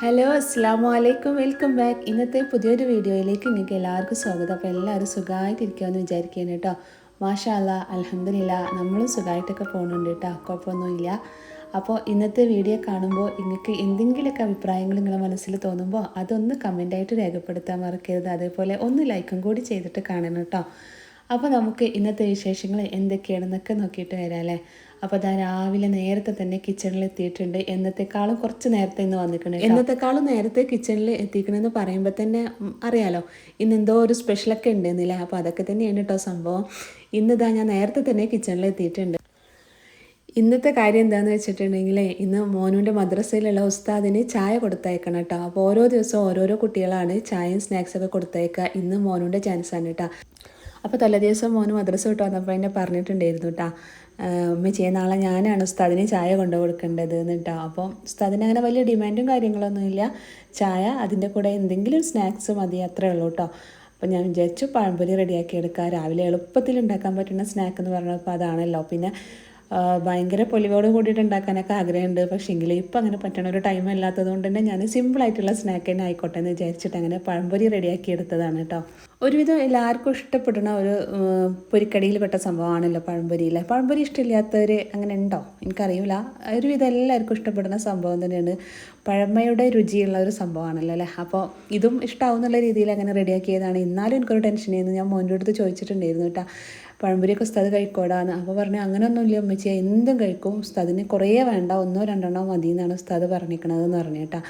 Hello അസ്സാം വലൈക്കും welcome back ഇന്നത്തെ പുതിയൊരു വീഡിയോയിലേക്ക് നിങ്ങൾക്ക് എല്ലാവർക്കും സ്വാഗതം. അപ്പോൾ എല്ലാവരും സുഖമായിട്ടിരിക്കുമെന്ന് വിചാരിക്കുകയാണ് കേട്ടോ. മാഷാ അല്ല അലഹമില്ല നമ്മളും സുഖമായിട്ടൊക്കെ പോകുന്നുണ്ട് കേട്ടോ. കുഴപ്പമൊന്നുമില്ല. അപ്പോൾ ഇന്നത്തെ വീഡിയോ കാണുമ്പോൾ നിങ്ങൾക്ക് എന്തെങ്കിലുമൊക്കെ അഭിപ്രായങ്ങൾ നിങ്ങളുടെ മനസ്സിൽ തോന്നുമ്പോൾ അതൊന്ന് കമന്റായിട്ട് രേഖപ്പെടുത്താൻ മറക്കരുത്. അതേപോലെ ഒന്ന് ലൈക്കും കൂടി ചെയ്തിട്ട് കാണണം കേട്ടോ. അപ്പോൾ നമുക്ക് ഇന്നത്തെ വിശേഷങ്ങൾ എന്തൊക്കെയാണെന്നൊക്കെ നോക്കിയിട്ട് വരാം അല്ലേ? അപ്പോൾ അതാ രാവിലെ നേരത്തെ തന്നെ കിച്ചണിൽ എത്തിയിട്ടുണ്ട്. എന്നത്തെക്കാളും കുറച്ച് നേരത്തെ ഇന്ന് വന്നിട്ടുണ്ട് എന്നത്തെക്കാളും നേരത്തെ കിച്ചണിൽ എത്തിക്കണമെന്ന് പറയുമ്പോൾ തന്നെ അറിയാലോ ഇന്ന് എന്തോ ഒരു സ്പെഷ്യലൊക്കെ ഉണ്ടെന്നില്ലേ? അപ്പോൾ അതൊക്കെ തന്നെയാണ് കേട്ടോ സംഭവം. ഇന്നിതാ ഞാൻ നേരത്തെ തന്നെ കിച്ചണിൽ എത്തിയിട്ടുണ്ട്. ഇന്നത്തെ കാര്യം എന്താണെന്ന് വെച്ചിട്ടുണ്ടെങ്കിൽ ഇന്ന് മോനുവിന്റെ മദ്രസയിലുള്ള ഉസ്താദിന് ചായ കൊടുത്തയക്കണം കേട്ടോ അപ്പോൾ ഓരോ ദിവസവും ഓരോരോ കുട്ടികളാണ് ചായയും സ്നാക്സൊക്കെ കൊടുത്തയക്കുക ഇന്ന് മോനുവിന്റെ ചാൻസാണ് കേട്ടോ അപ്പോൾ തലേ ദിവസം മോന് മദ്രസ വിട്ട് വന്നപ്പോൾ എന്നെ പറഞ്ഞിട്ടുണ്ടായിരുന്നു കേട്ടോ ചെയ്യുന്ന നാളെ ഞാനാണ് ഉസ്താദിന് ചായ കൊണ്ടു കൊടുക്കേണ്ടത് എന്നിട്ടോ അപ്പോൾ ഉസ്താദിന് അങ്ങനെ വലിയ ഡിമാൻഡും കാര്യങ്ങളൊന്നുമില്ല ചായ അതിന്റെ കൂടെ എന്തെങ്കിലും സ്നാക്സ് മതി അത്രേ ഉള്ളൂ കേട്ടോ അപ്പോൾ ഞാൻ വിചാരിച്ചു പഴംപൊരി റെഡിയാക്കി എടുക്കാം. രാവിലെ എളുപ്പത്തിൽ ഉണ്ടാക്കാൻ പറ്റുന്ന സ്നാക്ക് എന്ന് പറഞ്ഞപ്പോൾ അതാണല്ലോ. പിന്നെ ഭയങ്കര പൊലിവോട് കൂടിയിട്ട് ഉണ്ടാക്കാനൊക്കെ ആഗ്രഹമുണ്ട്. പക്ഷേ എങ്കിൽ ഇപ്പം അങ്ങനെ പറ്റണ ഒരു ടൈം അല്ലാത്തത് കൊണ്ട് തന്നെ ഞാൻ സിമ്പിൾ ആയിട്ടുള്ള സ്നാക്ക് തന്നെ ആയിക്കോട്ടെ എന്ന് വിചാരിച്ചിട്ട് അങ്ങനെ പഴംപൊരി റെഡിയാക്കി എടുത്തതാണ് കേട്ടോ ഒരുവിധം എല്ലാവർക്കും ഇഷ്ടപ്പെടുന്ന ഒരു പൊരിക്കടിയിൽപ്പെട്ട പൊരിക്കടിയിൽ പെട്ട സംഭവമാണല്ലോ പഴംപൊരിയിൽ പഴംപൊരി ഇഷ്ടമില്ലാത്തവർ അങ്ങനെ ഉണ്ടോ? എനിക്കറിയില്ല ഒരുവിധം എല്ലാവർക്കും ഇഷ്ടപ്പെടുന്ന സംഭവം തന്നെയാണ് പഴമയുടെ രുചിയുള്ള ഒരു സംഭവമാണല്ലോ അല്ലേ? അപ്പോൾ ഇതും ഇഷ്ടമാവുന്നുള്ള രീതിയിൽ അങ്ങനെ റെഡിയാക്കിയതാണ് എന്നാലും എനിക്കൊരു ടെൻഷനായിരുന്നു ഞാൻ മോന്റെ അടുത്ത് ചോദിച്ചിട്ടുണ്ടായിരുന്നു കേട്ടോ പഴംപൊരിയൊക്കെ ഉസ്താദ് കഴിക്കോടാന്ന്. അപ്പോൾ പറഞ്ഞു അങ്ങനെയൊന്നുമില്ല ഉമ്മച്ചി എന്തും കഴിക്കും. ഉസ്താദിന് കുറേ വേണ്ട. ഒന്നോ രണ്ടെണ്ണോ മതി എന്നാണ് ഉസ്താദ് പറഞ്ഞിരിക്കണത് എന്ന് പറഞ്ഞു കേട്ടോ.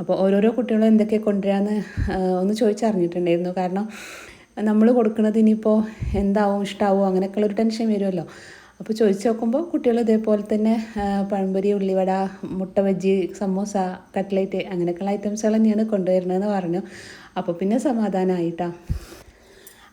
അപ്പോൾ ഓരോരോ കുട്ടികളും എന്തൊക്കെ കൊണ്ടുവരാന്ന് ആ, ഒന്ന് ചോദിച്ചറിഞ്ഞിട്ടുണ്ടായിരുന്നു. കാരണം നമ്മൾ കൊടുക്കുന്നത് ഇനിയിപ്പോൾ എന്താവും ഇഷ്ടമാവും അങ്ങനെയൊക്കെയുള്ള ഒരു ടെൻഷൻ വരുമല്ലോ. അപ്പോൾ ചോദിച്ചു നോക്കുമ്പോൾ കുട്ടികൾ ഇതേപോലെ തന്നെ പഴംപൊരി ഉള്ളിവട മുട്ട ബജ്ജി സമൂസ കട്ട്ലേറ്റ് അങ്ങനെയൊക്കെയുള്ള ഐറ്റംസുകൾ തന്നെയാണ് കൊണ്ടുവരുന്നതെന്ന് പറഞ്ഞു. അപ്പോൾ പിന്നെ സമാധാനമായിട്ടാ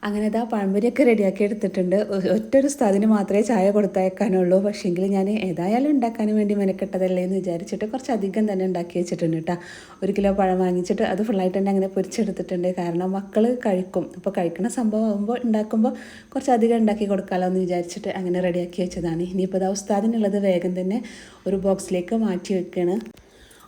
അങ്ങനെ ഇതാ പഴംപൊരിയൊക്കെ റെഡിയാക്കി എടുത്തിട്ടുണ്ട്. ഒറ്റൊരു സ്ഥലത്തിന് മാത്രമേ ചായ കൊടുത്തയക്കാനുള്ളൂ. പക്ഷേങ്കിൽ ഞാൻ ഏതായാലും ഉണ്ടാക്കാനും വേണ്ടി മെനക്കെട്ടതല്ലേ എന്ന് വിചാരിച്ചിട്ട് കുറച്ച് അധികം തന്നെ ഉണ്ടാക്കി വെച്ചിട്ടുണ്ട് കേട്ടോ. ഒരു കിലോ പഴം വാങ്ങിച്ചിട്ട് അത് ഫുള്ളായിട്ട് തന്നെ അങ്ങനെ പൊരിച്ചെടുത്തിട്ടുണ്ട്. കാരണം മക്കൾ കഴിക്കും. അപ്പോൾ കഴിക്കുന്ന സംഭവം ആകുമ്പോൾ ഉണ്ടാക്കുമ്പോൾ കുറച്ച് അധികം ഉണ്ടാക്കി കൊടുക്കാമല്ലോ എന്ന് വിചാരിച്ചിട്ട് അങ്ങനെ റെഡിയാക്കി വെച്ചതാണ്. ഇനിയിപ്പോൾ അത് ഉസ്താദിനുള്ളത് വേഗം തന്നെ ഒരു ബോക്സിലേക്ക് മാറ്റി വെക്കുകയാണ്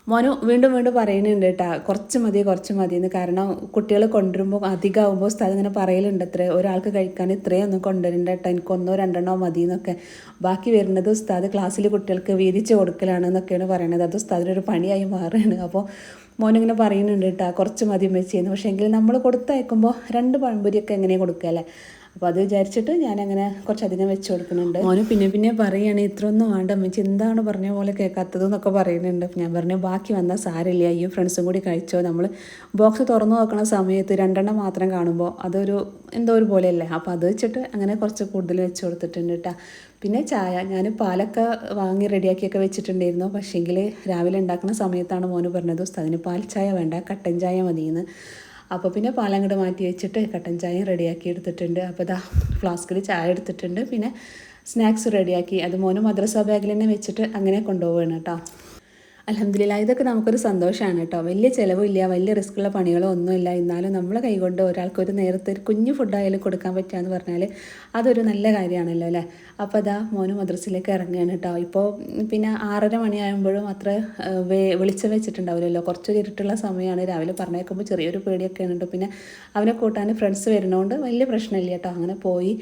മോനു വീണ്ടും വീണ്ടും പറയുന്നുണ്ട് കേട്ടാ കുറച്ച് മതി കുറച്ച് മതി എന്ന്. കാരണം കുട്ടികൾ കൊണ്ടുവരുമ്പോൾ അധികമാകുമ്പോൾ സ്ഥലം ഇങ്ങനെ പറയലുണ്ട് അത്ര. ഒരാൾക്ക് കഴിക്കാൻ ഇത്രയൊന്നും കൊണ്ടുവരണ്ട കേട്ടോ എനിക്ക് ഒന്നോ രണ്ടെണ്ണോ മതി എന്നൊക്കെ. ബാക്കി വരുന്നത് ഉസ്താദ് ക്ലാസ്സിൽ കുട്ടികൾക്ക് വീതിച്ച് കൊടുക്കലാണ് എന്നൊക്കെയാണ് പറയുന്നത് അത് ഉസ്താദിനൊരു പണിയായി മാറുകയാണ് അപ്പോൾ മോനിങ്ങനെ പറയുന്നുണ്ട് കേട്ടോ കുറച്ച് മതി വെച്ചെന്ന് പക്ഷേ എങ്കിൽ നമ്മൾ കൊടുത്തയക്കുമ്പോൾ രണ്ട് പഴംപൊരിയൊക്കെ എങ്ങനെയാണ് കൊടുക്കുക അല്ലേ? അപ്പോൾ അത് വിചാരിച്ചിട്ട് ഞാനങ്ങനെ കുറച്ചധികം വെച്ച് കൊടുക്കുന്നുണ്ട്. മോന് പിന്നെ പിന്നെ പറയുകയാണ് ഇത്രയൊന്നും വേണ്ട അമ്മച്ചി എന്താണ് പറഞ്ഞ പോലെ കേൾക്കാത്തത് എന്നൊക്കെ പറയുന്നുണ്ട്. ഞാൻ പറഞ്ഞു ബാക്കി വന്നാൽ സാരമില്ല അയ്യോ ഫ്രണ്ട്സും കൂടി കഴിച്ചോ. നമ്മൾ ബോക്സ് തുറന്നു നോക്കണ സമയത്ത് രണ്ടെണ്ണം മാത്രം കാണുമ്പോൾ അതൊരു എന്തോ ഒരു പോലെയല്ലേ? അപ്പോൾ അത് വെച്ചിട്ട് അങ്ങനെ കുറച്ച് കൂടുതൽ വെച്ച് കൊടുത്തിട്ടുണ്ട് കേട്ടോ പിന്നെ ചായ ഞാൻ പാലൊക്കെ വാങ്ങി റെഡിയാക്കിയൊക്കെ വെച്ചിട്ടുണ്ടായിരുന്നു. പക്ഷേങ്കിൽ രാവിലെ ഉണ്ടാക്കുന്ന സമയത്താണ് മോന് പറഞ്ഞത് ഉസ്താദിന് പാൽ ചായ വേണ്ട കട്ടൻ ചായ മതിയെന്ന്. അപ്പോൾ പിന്നെ പാലങ്ങട് മാറ്റി വെച്ചിട്ട് കട്ടൻ ചായയും റെഡിയാക്കി എടുത്തിട്ടുണ്ട്. അപ്പോൾ ഇതാ ഫ്ലാസ്കിൽ ചായ എടുത്തിട്ടുണ്ട്. പിന്നെ സ്നാക്സ് റെഡിയാക്കി. അത് മോന് മദ്രസ ബാഗിൽ തന്നെ വെച്ചിട്ട് അങ്ങനെ കൊണ്ടുപോവുകയാണ് കേട്ടോ. അലഹമില്ല ഇതൊക്കെ നമുക്കൊരു സന്തോഷമാണ് കേട്ടോ. വലിയ ചിലവില്ല വലിയ റിസ്ക്കുള്ള പണികളോ ഒന്നുമില്ല എന്നാലും നമ്മളെ കൈകൊണ്ട് ഒരാൾക്കൊരു നേരത്തെ ഒരു കുഞ്ഞു ഫുഡായാലും കൊടുക്കാൻ പറ്റുക എന്ന് പറഞ്ഞാൽ അതൊരു നല്ല കാര്യമാണല്ലോ അല്ലേ? അപ്പോൾ അതാ മോന് മദ്രസയിലേക്ക് ഇറങ്ങുകയാണ് കേട്ടോ. ഇപ്പോൾ പിന്നെ ആറര മണിയാകുമ്പോഴും അത്ര വേ വെളിച്ചം വെച്ചിട്ടുണ്ടാവില്ലല്ലോ. കുറച്ചൊരു ഇരുട്ടുള്ള സമയമാണ്. രാവിലെ പറഞ്ഞേക്കുമ്പോൾ ചെറിയൊരു പേടിയൊക്കെ ഉണ്ട് പിന്നെ അവനെ കൂട്ടാൻ ഫ്രണ്ട്സ് വരുന്നതുകൊണ്ട് വലിയ പ്രശ്നമില്ല കേട്ടോ. അങ്ങനെ പോയി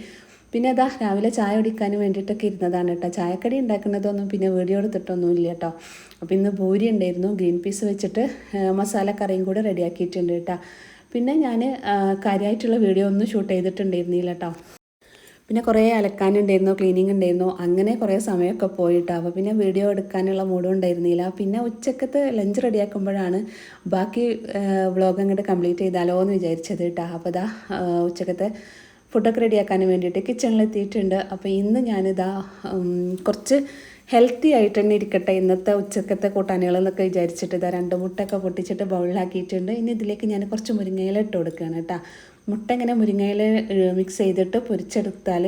പിന്നെ അതാ രാവിലെ ചായ കുടിക്കാൻ വേണ്ടിയിട്ടൊക്കെ ഇരുന്നതാണ് കേട്ടോ. ചായക്കടി ഉണ്ടാക്കുന്നതൊന്നും പിന്നെ വീഡിയോ എടുത്തിട്ടൊന്നും ഇല്ല കേട്ടോ. അപ്പോൾ ഇന്ന് പൂരി ഉണ്ടായിരുന്നു. ഗ്രീൻ പീസ് വെച്ചിട്ട് മസാല കറിയും കൂടെ റെഡിയാക്കിയിട്ടുണ്ട് കേട്ടോ. പിന്നെ ഞാൻ കാര്യമായിട്ടുള്ള വീഡിയോ ഒന്നും ഷൂട്ട് ചെയ്തിട്ടുണ്ടായിരുന്നില്ല കേട്ടോ. പിന്നെ കുറേ അലക്കാനുണ്ടായിരുന്നു ക്ലീനിങ് ഉണ്ടായിരുന്നു. അങ്ങനെ കുറേ സമയമൊക്കെ പോയിട്ടോ. അപ്പോൾ പിന്നെ വീഡിയോ എടുക്കാനുള്ള മൂഡും ഉണ്ടായിരുന്നില്ല. പിന്നെ ഉച്ചക്കത്തെ ലഞ്ച് റെഡിയാക്കുമ്പോഴാണ് ബാക്കി വ്ളോഗ് അങ്ങോട്ട് കംപ്ലീറ്റ് ചെയ്താലോ എന്ന് വിചാരിച്ചത് കേട്ടോ. അപ്പോൾ ഇതാ ഉച്ചക്കത്തെ ഫുഡൊക്കെ റെഡിയാക്കാൻ വേണ്ടിയിട്ട് കിച്ചണിലെത്തിയിട്ടുണ്ട്. അപ്പോൾ ഇന്ന് ഞാനിതാ കുറച്ച് ഹെൽത്തി ആയിട്ട് തന്നെ ഇരിക്കട്ടെ ഇന്നത്തെ ഉച്ചക്കത്തെ കൂട്ടാനുകൾ എന്നൊക്കെ വിചാരിച്ചിട്ട് ഇതാ രണ്ട് മുട്ടയൊക്കെ പൊട്ടിച്ചിട്ട് ബൗളിലാക്കിയിട്ടുണ്ട്. ഇനി ഇതിലേക്ക് ഞാൻ കുറച്ച് മുരിങ്ങയില ഇട്ട് കൊടുക്കുകയാണ് കേട്ടോ. മുട്ട ഇങ്ങനെ മുരിങ്ങയില മിക്സ് ചെയ്തിട്ട് പൊരിച്ചെടുത്താൽ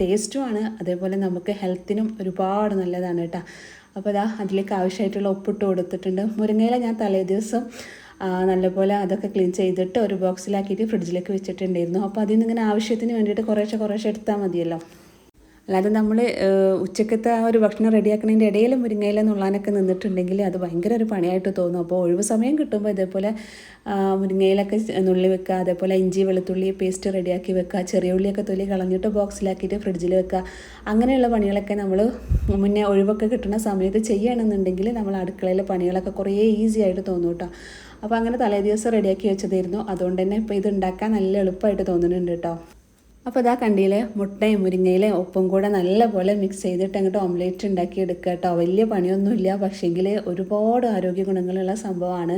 ടേസ്റ്റുമാണ്. അതേപോലെ നമുക്ക് ഹെൽത്തിനും ഒരുപാട് നല്ലതാണ് കേട്ടോ. അപ്പോൾ ഇതാ അതിലേക്ക് ആവശ്യമായിട്ടുള്ള ഉപ്പിട്ട് കൊടുത്തിട്ടുണ്ട്. മുരിങ്ങയില ഞാൻ തലേ ദിവസം നല്ലപോലെ അതൊക്കെ ക്ലീൻ ചെയ്തിട്ട് ഒരു ബോക്സിലാക്കിയിട്ട് ഫ്രിഡ്ജിലേക്ക് വെച്ചിട്ടുണ്ടായിരുന്നു. അപ്പോൾ അതിൽ നിന്ന് ഇങ്ങനെ ആവശ്യത്തിന് വേണ്ടിയിട്ട് കുറേശ്ശെ കുറേശ്ശെ എടുത്താൽ മതിയല്ലോ. അല്ലാതെ നമ്മൾ ഉച്ചക്കത്തെ ആ ഒരു ഭക്ഷണം റെഡിയാക്കുന്നതിന്റെ ഇടയിൽ മുരിങ്ങയില നുള്ളാനൊക്കെ നിന്നിട്ടുണ്ടെങ്കിൽ അത് ഭയങ്കര ഒരു പണിയായിട്ട് തോന്നും. അപ്പോൾ ഒഴിവ് സമയം കിട്ടുമ്പോൾ ഇതേപോലെ മുരിങ്ങയിലൊക്കെ നുള്ളി വെക്കുക അതേപോലെ ഇഞ്ചി വെളുത്തുള്ളി പേസ്റ്റ് റെഡിയാക്കി വെക്കുക ചെറിയ ഉള്ളിയൊക്കെ തൊലി കളഞ്ഞിട്ട് ബോക്സിലാക്കിയിട്ട് ഫ്രിഡ്ജിൽ വെക്കുക അങ്ങനെയുള്ള പണികളൊക്കെ നമ്മൾ മുന്നേ ഒഴിവൊക്കെ കിട്ടുന്ന സമയത്ത് ചെയ്യുകയാണെന്നുണ്ടെങ്കിൽ നമ്മൾ അടുക്കളയിലെ പണികളൊക്കെ കുറേ ഈസി ആയിട്ട് തോന്നും കേട്ടോ അപ്പോൾ അങ്ങനെ തലേ ദിവസം റെഡിയാക്കി വെച്ചതായിരുന്നു. അതുകൊണ്ട് തന്നെ ഇപ്പോൾ ഇത് ഉണ്ടാക്കാൻ നല്ല എളുപ്പമായിട്ട് തോന്നുന്നുണ്ട് കേട്ടോ. അപ്പോൾ ഇതാ കണ്ടിയിലെ മുട്ടയും മുരിങ്ങയിലയും ഉപ്പും കൂടെ നല്ലപോലെ മിക്സ് ചെയ്തിട്ട് അങ്ങോട്ട് ഓംലേറ്റ് ഉണ്ടാക്കി എടുക്കുക കേട്ടോ. വലിയ പണിയൊന്നുമില്ല പക്ഷേങ്കിൽ ഒരുപാട് ആരോഗ്യ ഗുണങ്ങളുള്ള സംഭവമാണ്.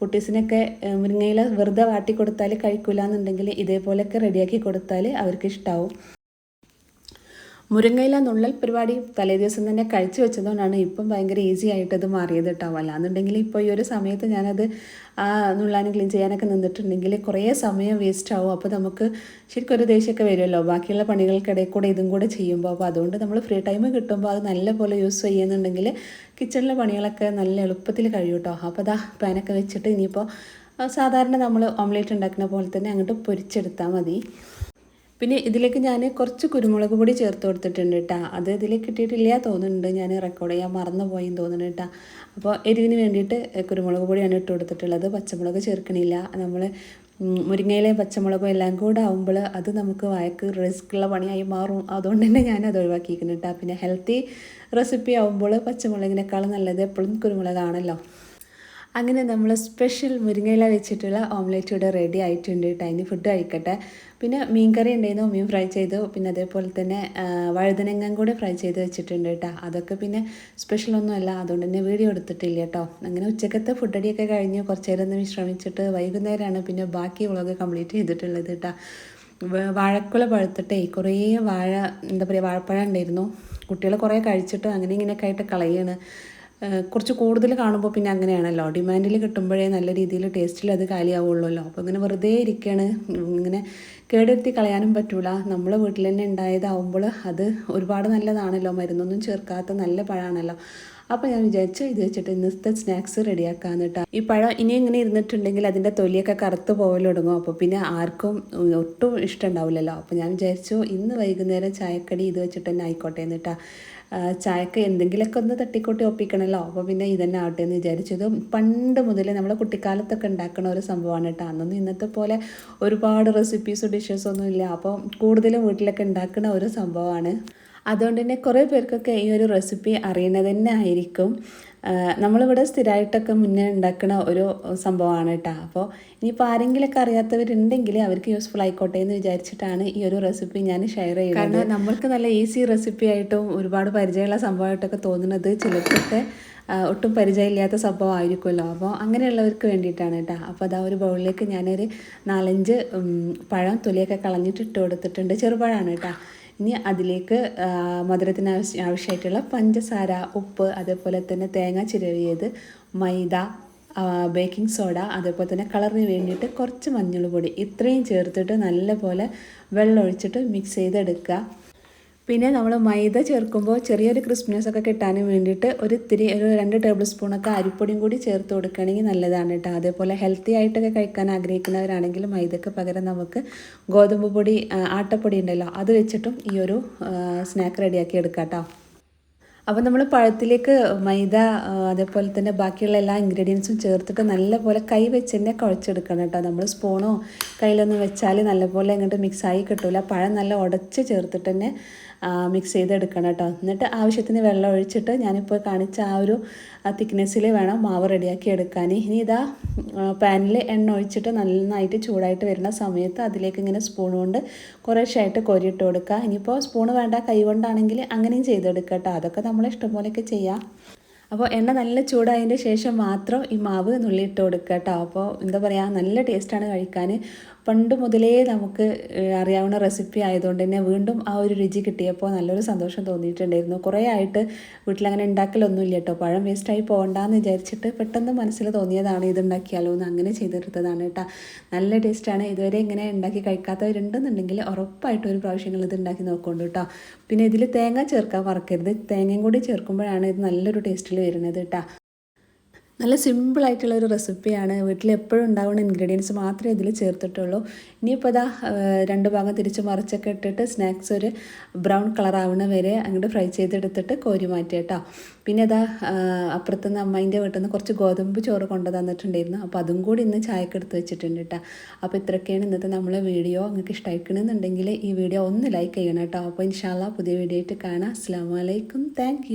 കുട്ടീസിനൊക്കെ മുരിങ്ങയില വെറുതെ വാട്ടി കൊടുത്താൽ കഴിക്കില്ല എന്നുണ്ടെങ്കിൽ ഇതേപോലെയൊക്കെ റെഡിയാക്കി കൊടുത്താൽ അവർക്ക് ഇഷ്ടാവും മുരിങ്ങയില നുള്ളൽ പരിപാടി തലേ ദിവസം തന്നെ കഴിച്ചു വെച്ചതുകൊണ്ടാണ് ഇപ്പം ഭയങ്കര ഈസി ആയിട്ട് അത് മാറിയത് കേട്ടോ. അല്ലാന്നുണ്ടെങ്കിൽ ഇപ്പോൾ ഈ ഒരു സമയത്ത് ഞാനത് നുള്ളാനും ക്ലീൻ ചെയ്യാനൊക്കെ നിന്നിട്ടുണ്ടെങ്കിൽ കുറേ സമയം വേസ്റ്റ് ആവും. അപ്പോൾ നമുക്ക് ശരിക്കും ഒരു ദേഷ്യമൊക്കെ വരുമല്ലോ. ബാക്കിയുള്ള പണികൾക്കിടയിൽ കൂടെ ഇതും കൂടെ ചെയ്യുമ്പോൾ. അപ്പോൾ അതുകൊണ്ട് നമ്മൾ ഫ്രീ ടൈം കിട്ടുമ്പോൾ അത് നല്ലപോലെ യൂസ് ചെയ്യുന്നുണ്ടെങ്കിൽ കിച്ചണിലെ പണികളൊക്കെ നല്ല എളുപ്പത്തിൽ കഴിയും കേട്ടോ. അപ്പോൾ അതാ പാനൊക്കെ വെച്ചിട്ട് ഇനിയിപ്പോൾ സാധാരണ നമ്മൾ ഓംലേറ്റ് ഉണ്ടാക്കുന്ന പോലെ തന്നെ അങ്ങോട്ട് പൊരിച്ചെടുത്താൽ മതി. പിന്നെ ഇതിലേക്ക് ഞാൻ കുറച്ച് കുരുമുളക് പൊടി ചേർത്ത് കൊടുത്തിട്ടുണ്ട് കേട്ടോ അത് ഇതിൽ കിട്ടിയിട്ടില്ല തോന്നുന്നുണ്ട്. ഞാൻ റെക്കോർഡ് ചെയ്യാൻ മറന്നുപോയി തോന്നുന്നു കേട്ടോ അപ്പോൾ എരിവിന് വേണ്ടിയിട്ട് കുരുമുളക് പൊടിയാണ് ഇട്ട് കൊടുത്തിട്ടുള്ളത്. പച്ചമുളക് ചേർക്കണില്ല. നമ്മൾ മുരിങ്ങയിലെ പച്ചമുളകും എല്ലാം കൂടെ ആകുമ്പോൾ അത് നമുക്ക് വയക്ക് റിസ്ക് ഉള്ള പണിയായി മാറും. അതുകൊണ്ട് തന്നെ ഞാൻ അത് ഒഴിവാക്കിയിരിക്കുന്നു കേട്ടോ പിന്നെ ഹെൽത്തി റെസിപ്പി ആവുമ്പോൾ പച്ചമുളകിനേക്കാളും നല്ലത് എപ്പോഴും കുരുമുളകാണല്ലോ. അങ്ങനെ നമ്മൾ സ്പെഷ്യൽ മുരിങ്ങയില വെച്ചിട്ടുള്ള ഓംലേറ്റ് ഇവിടെ റെഡി ആയിട്ടുണ്ട്. കേട്ടോ അതിന് ഫുഡ് കഴിക്കട്ടെ. പിന്നെ മീൻ കറി ഉണ്ടായിരുന്നു മീൻ ഫ്രൈ ചെയ്തു. പിന്നെ അതേപോലെ തന്നെ വഴുതനങ്ങം കൂടി ഫ്രൈ ചെയ്ത് വെച്ചിട്ടുണ്ട് കേട്ടോ അതൊക്കെ പിന്നെ സ്പെഷ്യൽ ഒന്നുമല്ല അതുകൊണ്ട് തന്നെ വീഡിയോ എടുത്തിട്ടില്ല കേട്ടോ അങ്ങനെ ഉച്ചക്കത്തെ ഫുഡ് അടിയൊക്കെ കഴിഞ്ഞ് കുറച്ച് നേരം ഒന്ന് വിശ്രമിച്ചിട്ട് വൈകുന്നേരമാണ് പിന്നെ ബാക്കി വ്ളോഗ് കംപ്ലീറ്റ് ചെയ്തിട്ടുള്ളത് കേട്ടോ വാഴക്കുല പഴുത്തിട്ടേ കുറേ വാഴ എന്താ പറയുക വാഴപ്പഴം ഉണ്ടായിരുന്നു. കുട്ടികൾ കുറേ കഴിച്ചിട്ട് അങ്ങനെ ഇങ്ങനെയൊക്കെ ആയിട്ട് കളയാണ്. കുറച്ച് കൂടുതൽ കാണുമ്പോൾ പിന്നെ അങ്ങനെയാണല്ലോ. ഡിമാൻഡിൽ കിട്ടുമ്പോഴേ നല്ല രീതിയിൽ ടേസ്റ്റിൽ അത് കാലിയാവുള്ളൂല്ലോ അപ്പോൾ ഇങ്ങനെ വെറുതെ ഇരിക്കുകയാണ് ഇങ്ങനെ കേടെടുത്തി കളയാനും പറ്റൂല. നമ്മൾ വീട്ടിൽ തന്നെ ഉണ്ടായതാവുമ്പോൾ അത് ഒരുപാട് നല്ലതാണല്ലോ. മരുന്നൊന്നും ചേർക്കാത്ത നല്ല പഴമാണല്ലോ അപ്പോൾ ഞാൻ വിചാരിച്ചു ഇത് വെച്ചിട്ട് ഇന്നത്തെ സ്നാക്സ് റെഡിയാക്കാന്ന് കേട്ടോ ഈ പഴം ഇനി ഇങ്ങനെ ഇരുന്നിട്ടുണ്ടെങ്കിൽ അതിന്റെ തൊലിയൊക്കെ കറുത്ത് പോകൽ തുടങ്ങും. അപ്പോൾ പിന്നെ ആർക്കും ഒട്ടും ഇഷ്ടമുണ്ടാവില്ലല്ലോ അപ്പോൾ ഞാൻ വിചാരിച്ചു ഇന്ന് വൈകുന്നേരം ചായക്കടി ഇത് വെച്ചിട്ട് തന്നെ ആയിക്കോട്ടെ എന്നിട്ടാ ചായക്ക് എന്തെങ്കിലുമൊക്കെ ഒന്ന് തട്ടിക്കൂട്ടി ഒപ്പിക്കണമല്ലോ അപ്പോൾ പിന്നെ ഇതന്നെ ആവട്ടെ എന്ന് വിചാരിച്ചത് പണ്ട് മുതലേ നമ്മൾ കുട്ടിക്കാലത്തൊക്കെ ഉണ്ടാക്കുന്ന ഒരു സംഭവമാണ് കേട്ടോ. അന്നൊന്നും ഇന്നത്തെ പോലെ ഒരുപാട് റെസിപ്പീസും ഡിഷസ് ഒന്നും ഇല്ല. അപ്പോൾ കൂടുതലും വീട്ടിലൊക്കെ ഉണ്ടാക്കുന്ന ഒരു സംഭവമാണ്. അതുകൊണ്ട് തന്നെ കുറേ പേർക്കൊക്കെ ഈ ഒരു റെസിപ്പി അറിയണത് തന്നെ ആയിരിക്കും. നമ്മളിവിടെ സ്ഥിരമായിട്ടൊക്കെ മുന്നേ ഉണ്ടാക്കുന്ന ഒരു സംഭവമാണ് കേട്ടോ. അപ്പോൾ ഇനിയിപ്പോൾ ആരെങ്കിലുമൊക്കെ അറിയാത്തവരുണ്ടെങ്കിൽ അവർക്ക് യൂസ്ഫുൾ ആയിക്കോട്ടെ എന്ന് വിചാരിച്ചിട്ടാണ് ഈ ഒരു റെസിപ്പി ഞാൻ ഷെയർ ചെയ്യുന്നത്. കാരണം നമ്മൾക്ക് നല്ല ഈസി റെസിപ്പി ആയിട്ടും ഒരുപാട് പരിചയമുള്ള സംഭവമായിട്ടൊക്കെ തോന്നുന്നത് ചിലർക്കൊക്കെ ഒട്ടും പരിചയമില്ലാത്ത സംഭവമായിരിക്കുമല്ലോ. അപ്പോൾ അങ്ങനെയുള്ളവർക്ക് വേണ്ടിയിട്ടാണ് കേട്ടോ. അപ്പോൾ അതാ ഒരു ബൗളിലേക്ക് ഞാനൊരു നാലഞ്ച് പഴം തൊലിയൊക്കെ കളഞ്ഞിട്ട് ഇട്ട് കൊടുത്തിട്ടുണ്ട്. ചെറുപഴമാണ് കേട്ടോ. ഇനി അതിലേക്ക് മധുരത്തിന് ആവശ്യ ആവശ്യമായിട്ടുള്ള പഞ്ചസാര ഉപ്പ് അതേപോലെ തന്നെ തേങ്ങ ചിരവിയത് മൈദ ബേക്കിംഗ് സോഡ അതേപോലെ തന്നെ കളറിന് വേണ്ടിയിട്ട് കുറച്ച് മഞ്ഞൾ പൊടി ഇത്രയും ചേർത്തിട്ട് നല്ലപോലെ വെള്ളം ഒഴിച്ചിട്ട് മിക്സ് ചെയ്തെടുക്കുക. പിന്നെ നമ്മൾ മൈദ ചേർക്കുമ്പോൾ ചെറിയൊരു ക്രിസ്പിനെസ് ഒക്കെ കിട്ടാനും വേണ്ടിയിട്ട് ഒരു ഇത്തിരി ഒരു രണ്ട് ടേബിൾ സ്പൂണൊക്കെ അരിപ്പൊടിയും കൂടി ചേർത്ത് കൊടുക്കുകയാണെങ്കിൽ നല്ലതാണ് കേട്ടോ. അതേപോലെ ഹെൽത്തി ആയിട്ടൊക്കെ കഴിക്കാൻ ആഗ്രഹിക്കുന്നവരാണെങ്കിൽ മൈദക്ക് പകരം നമുക്ക് ഗോതമ്പ് പൊടി ആട്ടപ്പൊടി ഉണ്ടല്ലോ അത് വെച്ചിട്ടും ഈ ഒരു സ്നാക്ക് റെഡിയാക്കി എടുക്കാം കേട്ടോ. അപ്പോൾ നമ്മൾ പഴത്തിലേക്ക് മൈദ അതേപോലെ തന്നെ ബാക്കിയുള്ള എല്ലാ ഇൻഗ്രീഡിയൻസും ചേർത്തിട്ട് നല്ലപോലെ കൈ വെച്ച് തന്നെ കുഴച്ചെടുക്കണം കേട്ടോ. നമ്മൾ സ്പൂണോ കയ്യിലൊന്നും വെച്ചാൽ നല്ലപോലെ അങ്ങോട്ട് മിക്സായി കിട്ടില്ല പഴം നല്ല ഉടച്ച് ചേർത്തിട്ട് തന്നെ മിക്സ് ചെയ്തെടുക്കണം കേട്ടോ. എന്നിട്ട് ആവശ്യത്തിന് വെള്ളം ഒഴിച്ചിട്ട് ഞാനിപ്പോൾ കാണിച്ച ആ ഒരു തിക്നെസ്സിൽ വേണം മാവ് റെഡിയാക്കി എടുക്കാൻ. ഇനി ഇതാ പാനിൽ എണ്ണ ഒഴിച്ചിട്ട് നന്നായിട്ട് ചൂടായിട്ട് വരുന്ന സമയത്ത് അതിലേക്ക് ഇങ്ങനെ സ്പൂൺ കൊണ്ട് കുറേശ്ശായിട്ട് കോരിയിട്ട് കൊടുക്കുക. ഇനിയിപ്പോൾ സ്പൂൺ വേണ്ട കൈ കൊണ്ടാണെങ്കിൽ അങ്ങനെയും ചെയ്തെടുക്കുക കേട്ടോ. അതൊക്കെ നമ്മൾ ഇഷ്ടംപോലെയൊക്കെ ചെയ്യാം. അപ്പോൾ എണ്ണ നല്ല ചൂടായതിന്റെ ശേഷം മാത്രം ഈ മാവ് നുള്ളിയിട്ട് കൊടുക്കുക കേട്ടോ. അപ്പോൾ എന്താ പറയുക നല്ല ടേസ്റ്റാണ് കഴിക്കാൻ. പണ്ട് മുതലേ നമുക്ക് അറിയാവുന്ന റെസിപ്പി ആയതുകൊണ്ട് തന്നെ വീണ്ടും ആ ഒരു രുചി കിട്ടിയപ്പോൾ നല്ലൊരു സന്തോഷം തോന്നിയിട്ടുണ്ടായിരുന്നു. കുറേ ആയിട്ട് വീട്ടിലങ്ങനെ ഉണ്ടാക്കലൊന്നുമില്ല കേട്ടോ പഴം വേസ്റ്റായി പോകണ്ടെന്ന് വിചാരിച്ചിട്ട് പെട്ടെന്ന് മനസ്സിൽ തോന്നിയതാണ് ഇത് ഉണ്ടാക്കിയാലോ എന്ന് അങ്ങനെ ചെയ്തെടുത്തതാണ് കേട്ടോ. നല്ല ടേസ്റ്റാണ് ഇതുവരെ ഇങ്ങനെ ഉണ്ടാക്കി കഴിക്കാത്തവരുണ്ടെന്നുണ്ടെങ്കിൽ ഉറപ്പായിട്ട് ഒരു പ്രാവശ്യങ്ങൾ ഇത് ഉണ്ടാക്കി നോക്കുന്നുണ്ട് കേട്ടോ. പിന്നെ ഇതിൽ തേങ്ങ ചേർക്കാൻ മറക്കരുത്. തേങ്ങയും കൂടി ചേർക്കുമ്പോഴാണ് ഇത് നല്ലൊരു ടേസ്റ്റിൽ വരുന്നത് കേട്ടോ. നല്ല സിമ്പിളായിട്ടുള്ള ഒരു റെസിപ്പിയാണ് വീട്ടിൽ എപ്പോഴും ഉണ്ടാവുന്ന ഇൻഗ്രീഡിയൻസ് മാത്രമേ ഇതിൽ ചേർത്തിട്ടുള്ളൂ. ഇനിയിപ്പോൾ ഇതാ രണ്ട് ഭാഗം തിരിച്ച് മറിച്ചൊക്കെ ഇട്ടിട്ട് സ്നാക്സ് ഒരു ബ്രൗൺ കളർ ആവുന്ന വരെ അങ്ങോട്ട് ഫ്രൈ ചെയ്തെടുത്തിട്ട് കോരി മാറ്റി കേട്ടോ പിന്നെ അപ്പുറത്ത് നിന്ന് അമ്മേന്റെ വീട്ടിൽ നിന്ന് കുറച്ച് ഗോതമ്പ് ചോറ് കൊണ്ടു തന്നിട്ടുണ്ടായിരുന്നു. അപ്പോൾ അതും കൂടി ഇന്ന് ചായക്ക് എടുത്ത് വെച്ചിട്ടുണ്ട് കേട്ടോ അപ്പോൾ ഇത്രയൊക്കെയാണ് ഇന്നത്തെ നമ്മളെ വീഡിയോ. നിങ്ങൾക്ക് ഇഷ്ടമായിക്കണമെന്നുണ്ടെങ്കിൽ ഈ വീഡിയോ ഒന്ന് ലൈക്ക് ചെയ്യണം കേട്ടോ അപ്പോൾ ഇൻഷാല്ല പുതിയ വീഡിയോ ആയിട്ട് കാണാം. അസ്സാം വലൈക്കും താങ്ക്